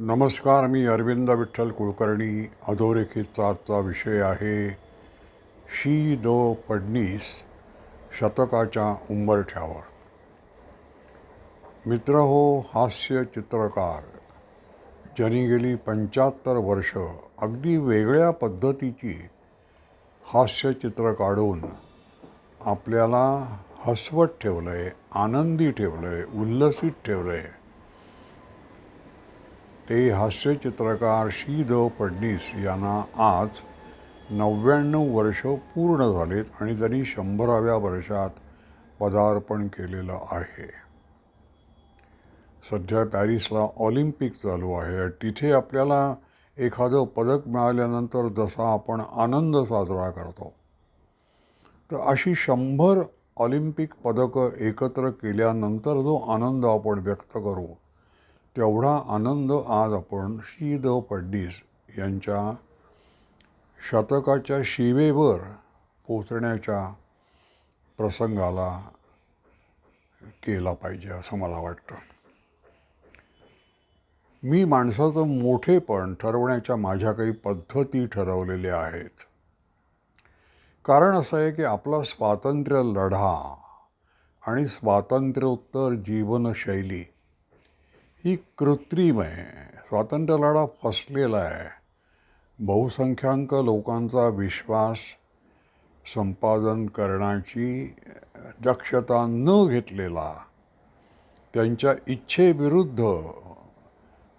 नमस्कार मी अरविंद विठ्ठल कुलकर्णी. अधोरेखितचा आजचा विषय आहे शी दो पडणीस शतकाच्या उंबरठ्यावर. मित्र हो हास्य चित्रकार. ज्यांनी गेली पंच्याहत्तर वर्ष अगदी वेगळ्या पद्धतीची हास्यचित्र काढून आपल्याला हसवत ठेवलं आहे आनंदी ठेवलं आहे उल्लसित ठेवलं आहे ते हास्यचित्रकार शी द फडणीस यांना आज नव्याण्णव वर्ष पूर्ण झालेत आणि त्यांनी शंभराव्या वर्षात पदार्पण केलेलं आहे. सध्या पॅरिसला ऑलिम्पिक चालू आहे. तिथे आपल्याला एखादं पदक मिळाल्यानंतर जसा आपण आनंद साजरा करतो तर अशी शंभर ऑलिम्पिक पदकं एकत्र केल्यानंतर जो आनंद आपण व्यक्त करू तेवढा आनंद आज आपण शी द पड्डीस यांच्या शतकाच्या शिवेवर पोचण्याच्या प्रसंगाला केला पाहिजे असं मला वाटतं. मी माणसाचं मोठेपण ठरवण्याच्या माझ्या काही पद्धती ठरवलेल्या आहेत. कारण असं आहे की आपला स्वातंत्र्य लढा आणि स्वातंत्र्योत्तर जीवनशैली ही कृत्रिम आहे. स्वातंत्र्य लढा फसलेला आहे. बहुसंख्याक लोकांचा विश्वास संपादन करण्याची दक्षता न घेतलेला त्यांच्या इच्छेविरुद्ध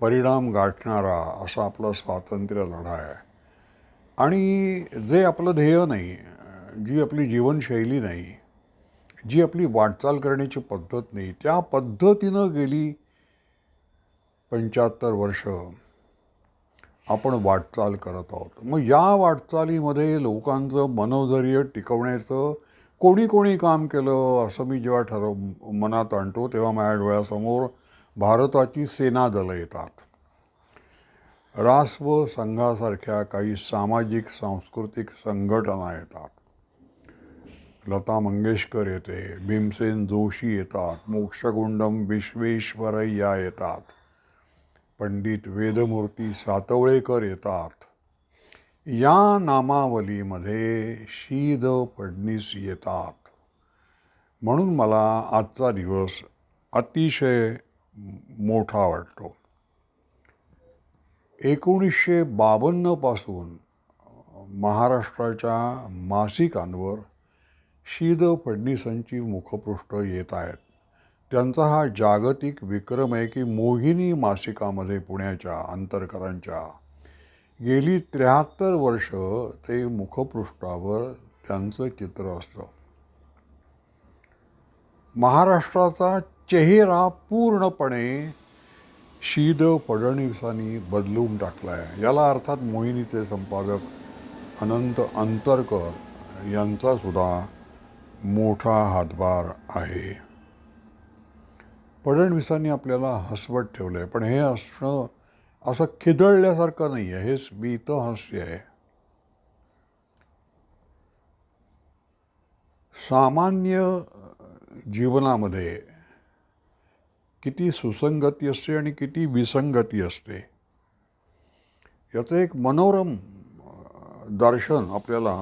परिणाम गाठणारा असा आपला स्वातंत्र्य लढा आहे. आणि जे आपलं ध्येय नाही जी आपली जीवनशैली नाही जी आपली वाटचाल करण्याची पद्धत नाही त्या पद्धतीनं गेली पंच्याहत्तर वर्ष आपण वाटचाल करत आहोत. मग या वाटचालीमध्ये लोकांचं मनोधैर्य टिकवण्याचं कोणी कोणी काम केलं असं मी जेव्हा ठरव मनात आणतो तेव्हा माझ्या डोळ्यासमोर भारताची सेना दलं येतात. रास्व संघासारख्या काही सामाजिक सांस्कृतिक संघटना येतात. लता मंगेशकर येते भीमसेन जोशी येतात मोक्षगुंडम विश्वेश्वरय्या येतात. पंडित वेदमूर्ती सातवळेकर येतात. या नामावलीमध्ये शीद फडणीस येतात. म्हणून मला आजचा दिवस अतिशय मोठा वाटतो. एकोणीसशे बावन्नपासून महाराष्ट्राच्या मासिकांवर शीद फडणीसांची मुखपृष्ठ येत आहेत. त्यांचा हा जागतिक विक्रम आहे की मोहिनी मासिकामध्ये पुण्याच्या अंतरकरांच्या. गेली त्र्याहत्तर वर्ष ते मुखपृष्ठावर त्यांचं चित्र असतं. महाराष्ट्राचा चेहरा पूर्णपणे शीद फडणवीसांनी बदलून टाकला आहे याला अर्थात मोहिनीचे संपादक अनंत अंतरकर यांचासुद्धा मोठा हातभार आहे. फडणवीसांनी आपल्याला हसवत ठेवलं आहे पण हे हसणं असं खिदळल्यासारखं नाही आहे हे इथं हास्य आहे. सामान्य जीवनामध्ये किती सुसंगती असते आणि किती विसंगती असते याचं एक मनोरम दर्शन आपल्याला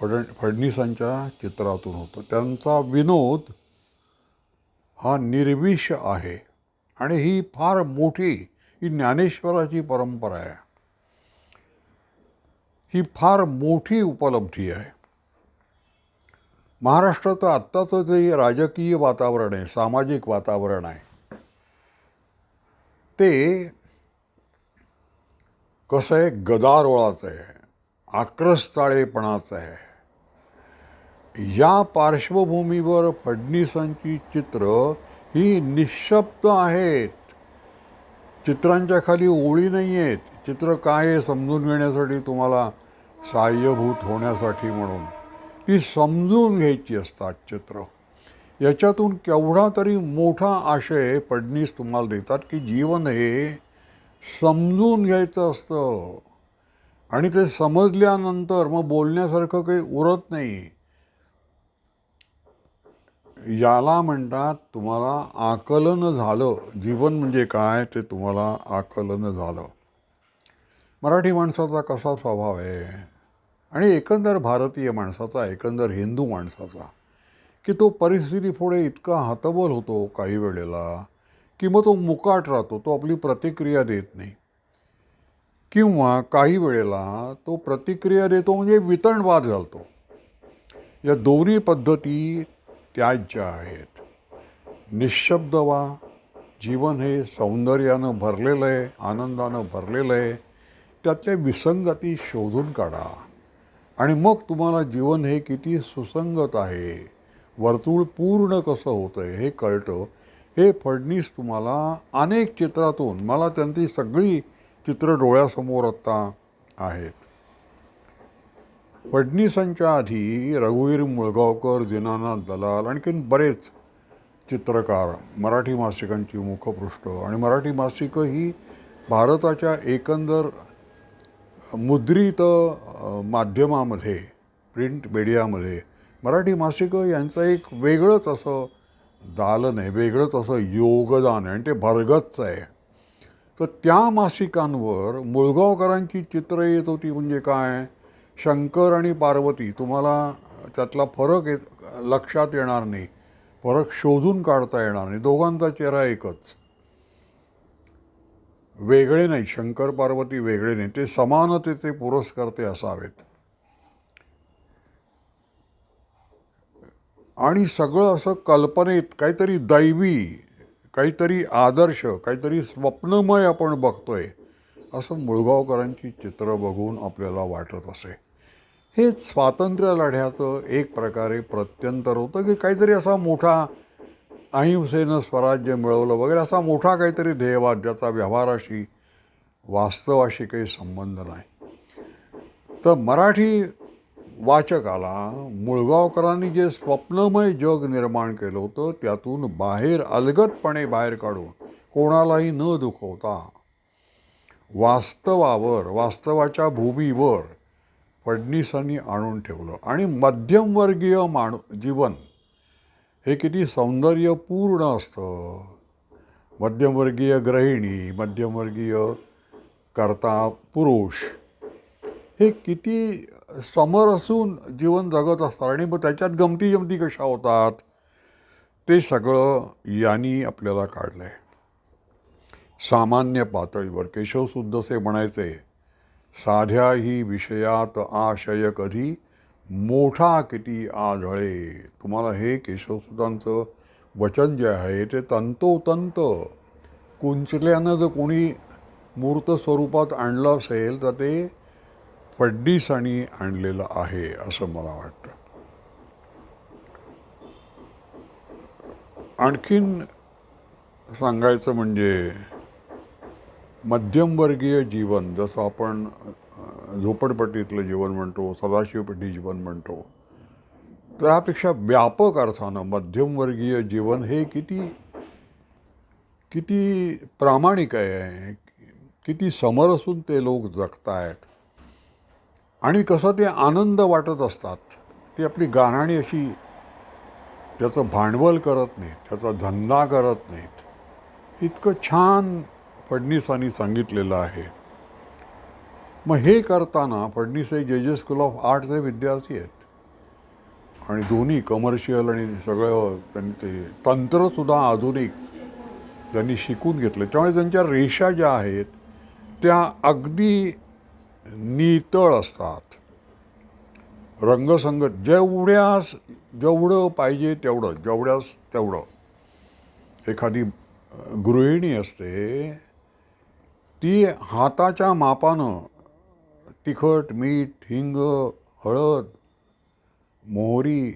फड फडणीसांच्या चित्रातून होतं. त्यांचा विनोद हा निर्विष आहे आणि ही फार मोठी ही ज्ञानेश्वराची परंपरा आहे. ही फार मोठी उपलब्धी आहे. महाराष्ट्रात आत्ताचं जे राजकीय वातावरण आहे सामाजिक वातावरण आहे ते कसं आहे? गदारोळाचं आहे आक्रस्ताळेपणाचं आहे. या पार्श्वभूमीवर फडणीसांची चित्र ही निशब्द आहेत. चित्रांच्या खाली ओळी नाही आहेत चित्र काय आहे समजून घेण्यासाठी तुम्हाला सहाय्यभूत होण्यासाठी म्हणून. ती समजून घ्यायची असतात चित्र. याच्यातून केवढा तरी मोठा आशय फडणीस तुम्हाला देतात की जीवन हे समजून घ्यायचं असतं. आणि ते समजल्यानंतर मग बोलण्यासारखं काही उरत नाही. याला म्हणतात तुम्हाला आकलन झालं. जीवन म्हणजे काय ते तुम्हाला आकलन झालं. मराठी माणसाचा कसा स्वभाव आहे? आणि एकंदर भारतीय माणसाचा एकंदर हिंदू माणसाचा की तो परिस्थिती पुढे इतका हतबल होतो काही वेळेला की मग तो मुकाट राहतो तो आपली प्रतिक्रिया देत नाही. किंवा काही वेळेला तो प्रतिक्रिया देतो म्हणजे वितरणवाद घालतो या दोन्ही पद्धती त्याज्य आहेत. निशब्द व्हा जीवन हे सौंदर्यानं भरलेलं आहे आनंदानं भरलेलं आहे. त्यातल्या विसंगती शोधून काढा. आणि मग तुम्हाला जीवन हे किती सुसंगत आहे. वर्तुळ पूर्ण कसं होतं आहे हे कळतं. हे फडणीस तुम्हाला अनेक चित्रातून मला त्यांची सगळी चित्र डोळ्यासमोर आत्ता आहेत. फडणीसांच्या आधी रघुवीर मुळगावकर दीनानाथ दलाल आणखीन बरेच चित्रकार मराठी मासिकांची मुखपृष्ठ आणि मराठी मासिकं ही भारताच्या एकंदर मुद्रित माध्यमामध्ये प्रिंट मीडियामध्ये. मराठी मासिकं यांचं एक वेगळंच असं दालन आहे वेगळंच असं योगदान आहे आणि ते भरगतचं आहे. तर त्या मासिकांवर मुळगावकरांची चित्रं येत होती म्हणजे काय? शंकर आणि पार्वती तुम्हाला त्यातला फरक येत लक्षात येणार नाही. फरक शोधून काढता येणार नाही. दोघांचा चेहरा एकच. वेगळे नाही. शंकर पार्वती वेगळे नाही. ते समानतेचे पुरस्कर्ते असावेत. आणि सगळं असं कल्पनेत काहीतरी दैवी काहीतरी आदर्श काहीतरी स्वप्नमय आपण बघतोय असं मुळगावकरांची चित्र बघून आपल्याला वाटत असे. हे स्वातंत्र्य लढ्याचं एक प्रकारे प्रत्यंतर होतं की काहीतरी असा मोठा अहिंसेनं स्वराज्य मिळवलं वगैरे असा मोठा काहीतरी ध्येयवाद्याचा व्यवहाराशी वास्तवाशी काही संबंध नाही. तर मराठी वाचकाला मुळगावकरांनी जे स्वप्नमय जग निर्माण केलं होतं त्यातून बाहेर अलगदपणे बाहेर काढून कोणालाही न दुखवता वास्तवावर वास्तवाच्या भूमीवर फडणीसांनी आणून ठेवलं. आणि मध्यमवर्गीय माणू जीवन हे किती सौंदर्यपूर्ण असतं. मध्यमवर्गीय गृहिणी मध्यमवर्गीय करता पुरुष हे किती समर असून जीवन जगत असतात. आणि मग त्याच्यात गमती जमती कशा होतात? ते सगळं यांनी आपल्याला काढलं आहे सामान्य पातळीवर केशवसुद्धसे म्हणायचे साध्याही विषयात आशय कधी? मोठा किती आढळे? तुम्हाला हे केशवसुतांचं वचन जे आहे ते तंतोतंत. कुंचल्यानं जर कोणी मूर्त स्वरूपात आणलं असेल तर ते फडणीसांनी आणलेलं आहे असं मला वाटतं. आणखीन सांगायचं म्हणजे मध्यमवर्गीय जीवन जसं आपण झोपडपट्टीतलं जीवन म्हणतो सदाशिवपेठी जीवन म्हणतो त्यापेक्षा व्यापक अर्थानं मध्यमवर्गीय जीवन हे किती किती प्रामाणिक आहे किती समर असून ते लोक जगतायत. आणि कसं ते आनंद वाटत असतात ती आपली गाराणी अशी त्याचं भांडवल करत नाहीत त्याचा धंदा करत नाहीत. इतकं छान फडणीसांनी सांगितलेलं आहे. मग हे करताना फडणीस हे जे जे स्कूल ऑफ आर्टचे विद्यार्थी आहेत. आणि दोन्ही कमर्शियल आणि सगळं त्यांनी ते तंत्रसुद्धा आधुनिक त्यांनी शिकून घेतलं. त्यामुळे त्यांच्या रेषा ज्या आहेत त्या अगदी नितळ असतात. रंगसंगत जेवढ्यास जेवढं पाहिजे तेवढं जेवढ्यास तेवढं. एखादी गृहिणी असते ती हाताच्या मापानं तिखट मीठ हिंग हळद मोहरी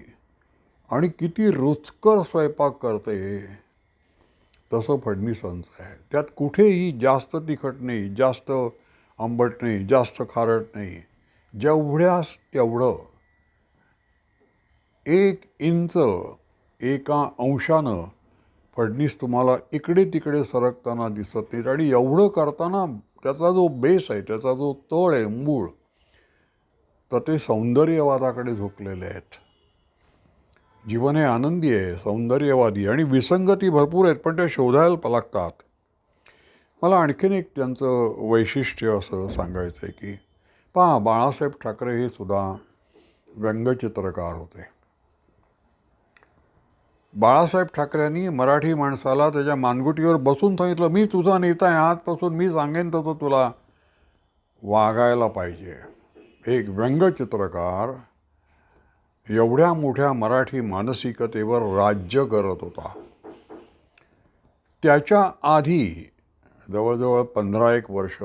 आणि किती रुचकर स्वयंपाक करते तसं फडणीसांचं आहे. त्यात कुठेही जास्त तिखट नाही जास्त आंबट नाही जास्त खारट नाही. जेवढ्यास तेवढं एक इंच एका अंशानं फडणीस तुम्हाला इकडे तिकडे सरकताना दिसत नाहीत आणि एवढं करताना त्याचा जो बेस आहे त्याचा जो तळ आहे मूळ तर ते सौंदर्यवादाकडे झोकलेले आहेत. जीवन हे आनंदी आहे सौंदर्यवादी आणि विसंगती भरपूर आहेत पण त्या शोधायला लागतात. मला आणखीन एक त्यांचं वैशिष्ट्य असं सांगायचं आहे की पहा बाळासाहेब ठाकरे हे सुद्धा व्यंगचित्रकार होते. बाळासाहेब ठाकरेंनी मराठी माणसाला त्याच्या मानगुटीवर बसून सांगितलं मी तुझा नेता आहे आजपासून मी सांगेन तसं तुला. वागायला पाहिजे. एक व्यंगचित्रकार एवढ्या मोठ्या मराठी मानसिकतेवर राज्य करत होता. त्याच्या आधी जवळजवळ पंधरा एक वर्ष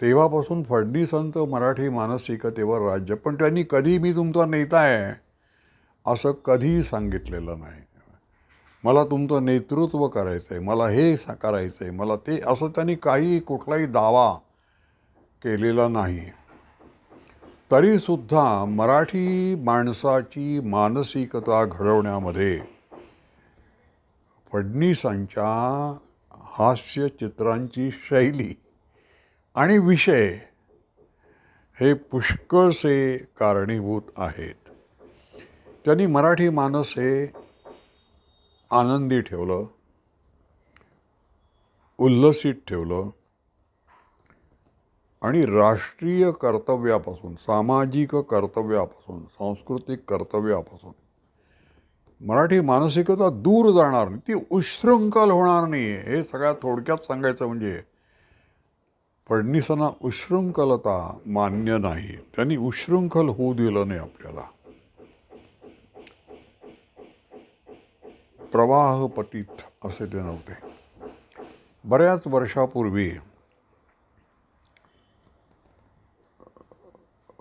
तेव्हापासून फडणीसांचं मराठी मानसिकतेवर राज्य पण त्यांनी कधी मी तुमचा नेता आहे असं कधीही सांगितलेलं नाही. मला तुमचं नेतृत्व करायचं आहे मला हे सा करायचं आहे मला ते असं त्यांनी काही कुठलाही दावा केलेला नाही. तरीसुद्धा मराठी माणसाची मानसिकता घडवण्यामध्ये फडणीसांच्या हास्यचित्रांची शैली आणि विषय हे पुष्कळसे कारणीभूत आहेत. त्यांनी मराठी माणूस हे आनंदी ठेवलं उल्लसित ठेवलं आणि राष्ट्रीय कर्तव्यापासून सामाजिक कर्तव्यापासून सांस्कृतिक कर्तव्यापासून. मराठी मानसिकता दूर जाणार नाही ती उशृंखल होणार नाही हे सगळ्यात थोडक्यात सांगायचं म्हणजे फडणीसांना उशृंखलता मान्य नाही. त्यांनी उशृंखल होऊ दिलं नाही आपल्याला. प्रवाहपतीत असे ते नव्हते. बऱ्याच वर्षापूर्वी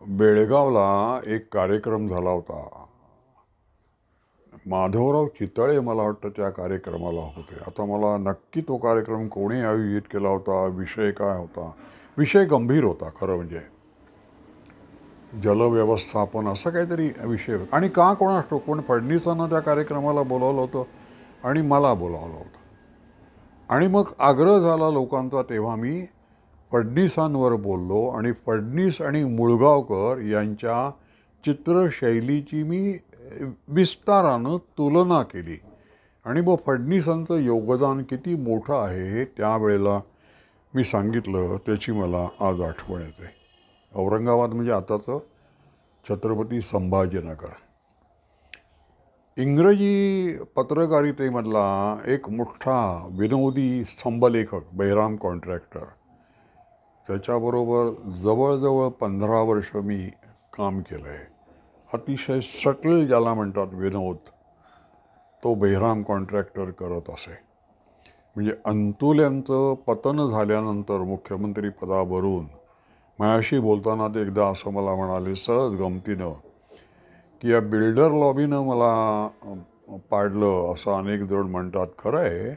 बेळगावला एक कार्यक्रम झाला होता. माधवराव चितळे मला वाटतं त्या कार्यक्रमाला होते. आता मला नक्की तो कार्यक्रम कोणी आयोजित केला होता विषय काय होता? विषय गंभीर होता खरं म्हणजे. जलव्यवस्थापन असं काहीतरी विषय होता. आणि का कोणास ठाऊक पण फडणवीसांना त्या कार्यक्रमाला बोलावलं होतं आणि मला बोलावलं होतं. आणि मग आग्रह झाला लोकांचा तेव्हा मी फडणीसांवर बोललो आणि फडणीस आणि मुळगावकर यांच्या चित्रशैलीची मी विस्तारानं तुलना केली. आणि मग फडणीसांचं योगदान किती मोठं आहे हे त्यावेळेला मी सांगितलं त्याची मला आज आठवण येते. औरंगाबाद म्हणजे आताचं छत्रपती संभाजीनगर. इंग्रजी पत्रकारितेमधला एक मोठा विनोदी स्तंभलेखक बहिराम कॉन्ट्रॅक्टर. त्याच्याबरोबर जवळजवळ पंधरा वर्ष मी काम केलं आहे अतिशय सटल ज्याला म्हणतात विनोद तो बहिराम कॉन्ट्रॅक्टर करत असे. म्हणजे अंतुल यांचं पतन झाल्यानंतर मुख्यमंत्री पदावरून माझ्याशी बोलताना ते एकदा असं मला म्हणाले सहज गमतीनं की या बिल्डर लॉबीनं मला पाडलं असं अनेक जण म्हणतात खरं आहे.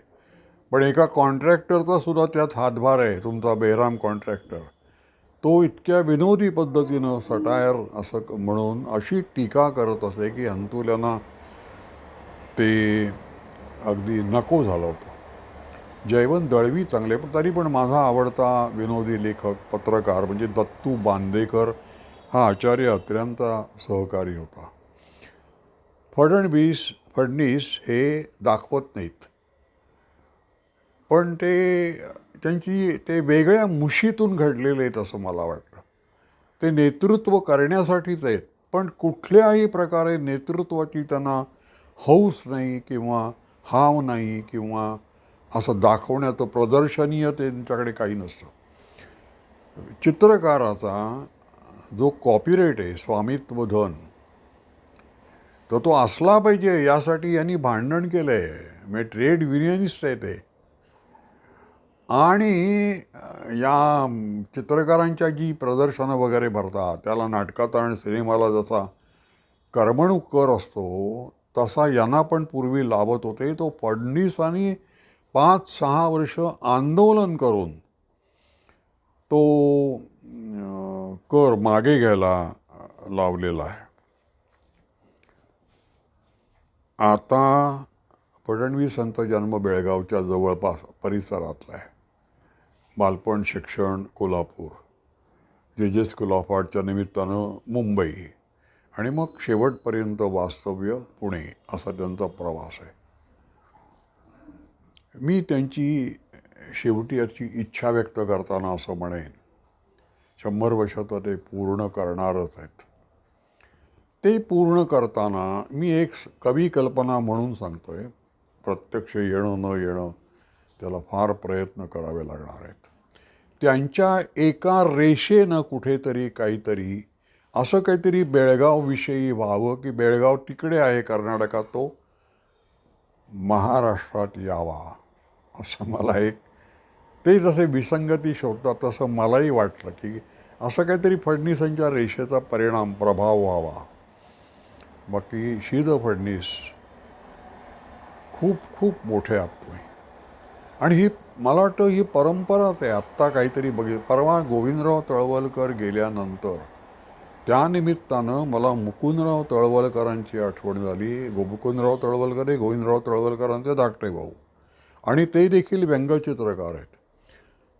पण एका कॉन्ट्रॅक्टरचा सुद्धा त्यात हातभार आहे तुमचा बेहराम कॉन्ट्रॅक्टर. तो इतक्या विनोदी पद्धतीनं सटायर असं म्हणून अशी टीका करत असे की अंतुल्यांना ते अगदी नको झालं होतं. जयवंत दळवी चांगले पण तरी पण माझा आवडता विनोदी लेखक पत्रकार म्हणजे दत्तू बांदेकर हा आचार्य अत्र्यांचा सहकारी होता. फडणवीस फडणीस हे दाखवत नाहीत. पण ते त्यांची ते वेगळ्या मुशीतून घडलेले आहेत असं मला वाटतं. ते नेतृत्व करण्यासाठीच आहेत पण कुठल्याही प्रकारे नेतृत्वाची त्यांना हौस नाही किंवा हाव नाही किंवा असं दाखवण्याचं प्रदर्शनीय त्यांच्याकडे काही नसतं. चित्रकाराचा जो कॉपीराईट आहे स्वामित्व धन तर तो असला पाहिजे. यासाठी यांनी भांडण केलं आहे म्हणजे ट्रेड युनियनिस्ट आहे ते. आणि या चित्रकारांच्या जी प्रदर्शनं वगैरे भरतात त्याला नाटकात आणि सिनेमाला जसा करमणूक कर असतो तसा यांना पण पूर्वी लाभत होते. तो फडणवीसांनी पाच सहा वर्ष आंदोलन करून तो कर मागे घ्यायला लावलेला आहे. आता फडणवीसांचा जन्म बेळगावच्या जवळपास परिसरातला आहे. बालपण शिक्षण कोल्हापूर. जे जे स्कूल ऑफ आर्टच्या निमित्तानं मुंबई आणि मग शेवटपर्यंत वास्तव्य पुणे असा त्यांचा प्रवास आहे. मी त्यांची शेवटी याची इच्छा व्यक्त करताना असं म्हणेन शंभर वर्षात ते पूर्ण करणारच आहेत. ते पूर्ण करताना मी एक कवी कल्पना म्हणून सांगतोय प्रत्यक्ष येणं न येणं त्याला फार प्रयत्न करावे लागणार आहेत. त्यांच्या एका रेषेनं कुठेतरी काहीतरी असं काहीतरी बेळगावविषयी व्हावं की बेळगाव तिकडे आहे कर्नाटकात तो महाराष्ट्रात यावा. असं मला एक ते जसे विसंगती शोधतात तसं मलाही वाटलं की असं काहीतरी फडणीसांच्या रेषेचा परिणाम प्रभाव व्हावा. बाकी शीद फडणीस खूप खूप मोठे आत्मे. तुम्ही आणि ही मला वाटतं ही परंपराच आहे. आत्ता काहीतरी बघित परवा गोविंदराव तळवलकर गेल्यानंतर त्यानिमित्तानं मला मुकुंदराव तळवलकरांची आठवण झाली. गो मुकुंदराव तळवलकर हे गोविंदराव तळवलकरांचे धाकटे भाऊ. आणि ते देखील व्यंगचित्रकार आहेत.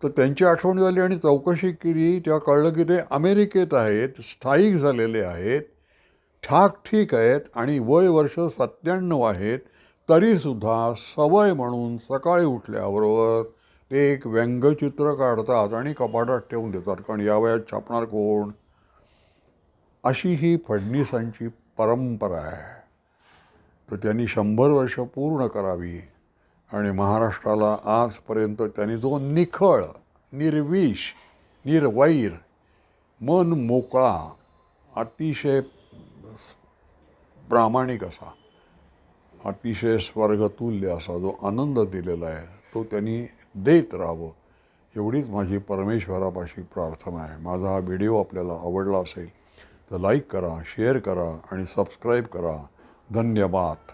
तर त्यांची आठवण झाली आणि चौकशी केली. तेव्हा कळलं की ते अमेरिकेत आहेत स्थायिक झालेले आहेत ठाक ठीक आहेत आणि वय वर्ष सत्त्याण्णव आहेत तरीसुद्धा सवय म्हणून सकाळी उठल्याबरोबर ते एक व्यंगचित्र काढतात आणि कपाटात ठेवून देतात. कारण या वयात छापणार कोण? अशी ही फडणीसांची परंपरा आहे. तर त्यांनी शंभर वर्ष पूर्ण करावी. आणि महाराष्ट्राला आजपर्यंत त्यांनी जो निखळ निर्विष निर्वैर मन मोकळा अतिशय प्रामाणिक असा अतिशय स्वर्गतुल्य असा जो आनंद दिलेला आहे तो त्यांनी देत राहावं एवढीच माझी परमेश्वरापाशी प्रार्थना आहे. माझा हा व्हिडिओ आपल्याला आवडला असेल तर लाईक करा शेअर करा आणि सबस्क्राईब करा. धन्यवाद.